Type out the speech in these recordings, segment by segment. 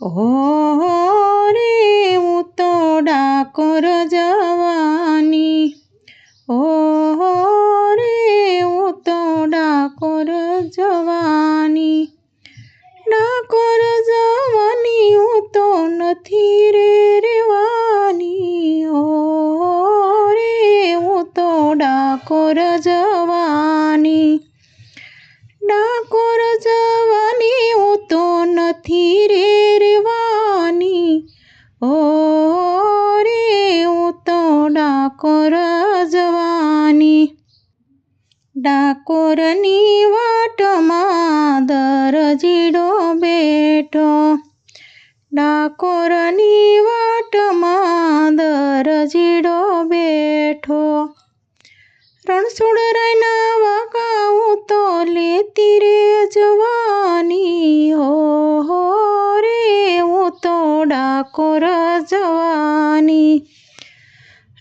ઓ રે હું તો ડાકોર જવાની ઓ રે હું તો ડાકોર જવાની ડાકોર જવાની હું તો નથી રે રેવાની ઓ રે હું તો ડાકોર જવાની ડાકોર જવાની હું તો નથી રે ડાકોરની વાટમાં દરજીડો બેઠો. ડાકોરની વાટમાં દરજીડો બેઠો. રણછોડરાયના હું તો લેતી રે જવાની. હો હો રે, હું તો ડાકોર જવાની.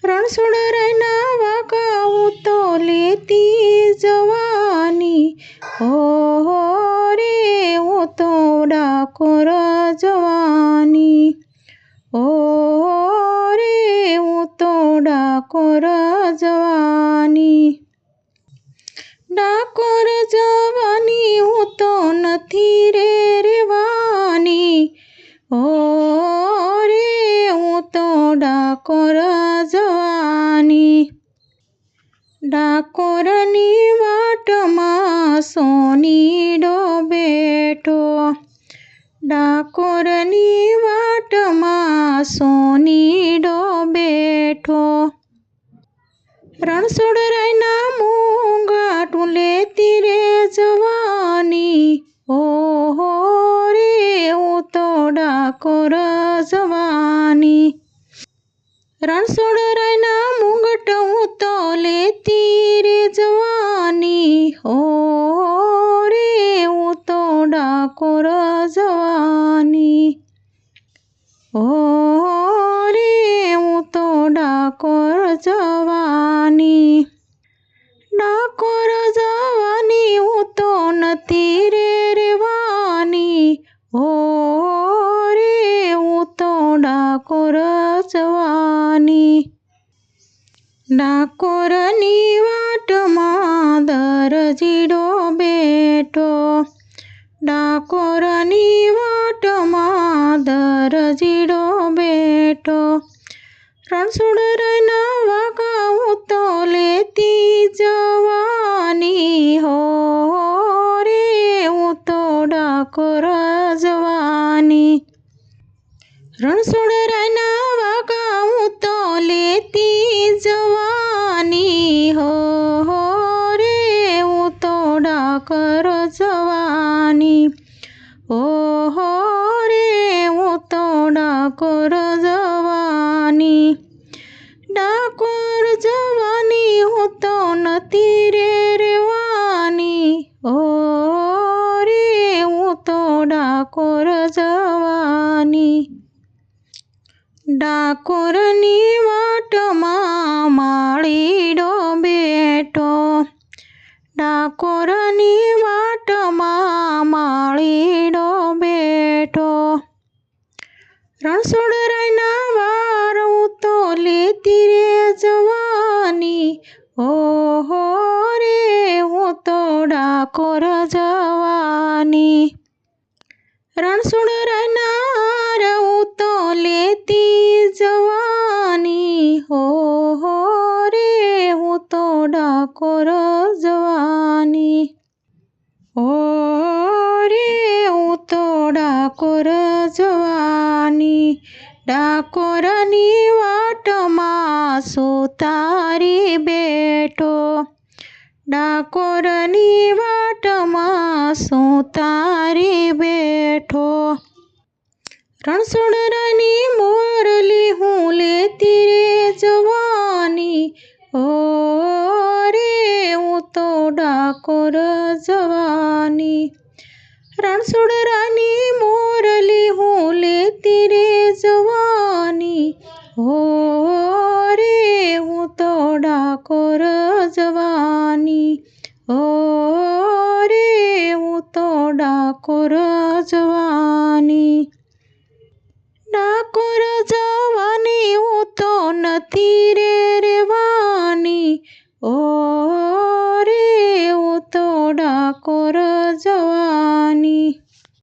રણછોડરાયના હું તો લેતી ડાકોરની વાટમાં સોનીડો બેઠો ડાકોરની વાટમાં સોનીડો બેઠો રણછોડરાયના મૂંગા લેતી તીરે જવાની. ઓહો રે, હું તો ડાકોર જવાની. રણછોડ તો લેતી રે જવાની ઓ રે હું તો ડાકોર જવાની ઓ રે ડાકોરની વાટમાં દરજીડો બેઠો. ડાકોરની વાટમાં દરજીડો બેઠો. રણછોડરાયના રૈના હું તો લેતી જવાની. હો રે, હું તો ડાકોર જવાની. રણછોડરાયના ડાકોર જવાની ડાકોર જવાની હું તો નથી રે રેવાની. ઓ રે, હું તો ડાકોર જવાની. ડાકોરની વાટમાં માળીડો બેટો ડાકોરની રણછોડરાયના વાર હું તો લેતી રે જવાની. ઓહો રે, હું તો ડાકોર જવાની. રણછોડરાયના હાર હું તો લેતી જવાની. ઓહો રે, હું તો ડાકોર જવાની. ઓ રે, હું તો ડાકોર જવાની ડાકોરની વાટમાં સુતારી બેઠો. ડાકોરની વાટમાં સુતારી બેઠો. રણછોડરાની મોરલી હું લેતી રે જવાની. ઓ રે, હું તો ડાકોર જવાની. રણછોડરાની મોરલી હું લેતી રે જવાની હો રે હું તો ડાકોર જવાની હો રે હું તો ડાકોર જવાની ડાકોર જવાની હું તો નથી રે